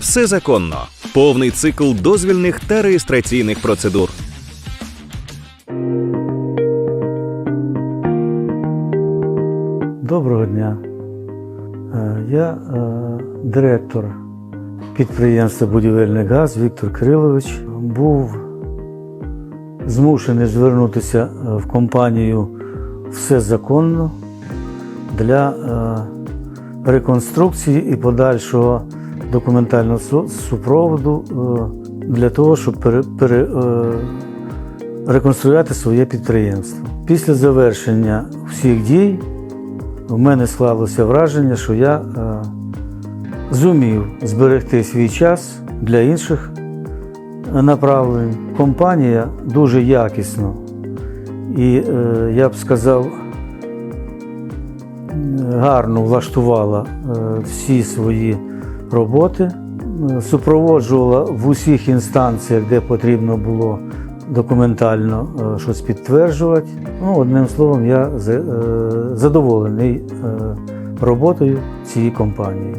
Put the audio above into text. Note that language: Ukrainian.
Все законно. Повний цикл дозвільних та реєстраційних процедур. Доброго дня. Е, Я е, директор підприємства Будівельний газ Віктор Кирилович. Був змушений звернутися е, в компанію Все законно для реконструкції і подальшого документального супроводу е, для того, щоб пере, пере, е, реконструювати своє підприємство. Після завершення всіх дій в мене склалося враження, що я е, зумів зберегти свій час для інших направлень. Компанія дуже якісно і, я б сказав, гарно влаштувала всі свої роботи, е, супроводжувала в усіх інстанціях, де потрібно було документально е, щось підтверджувати. Ну, одним словом, я е, задоволений роботою цієї компанії.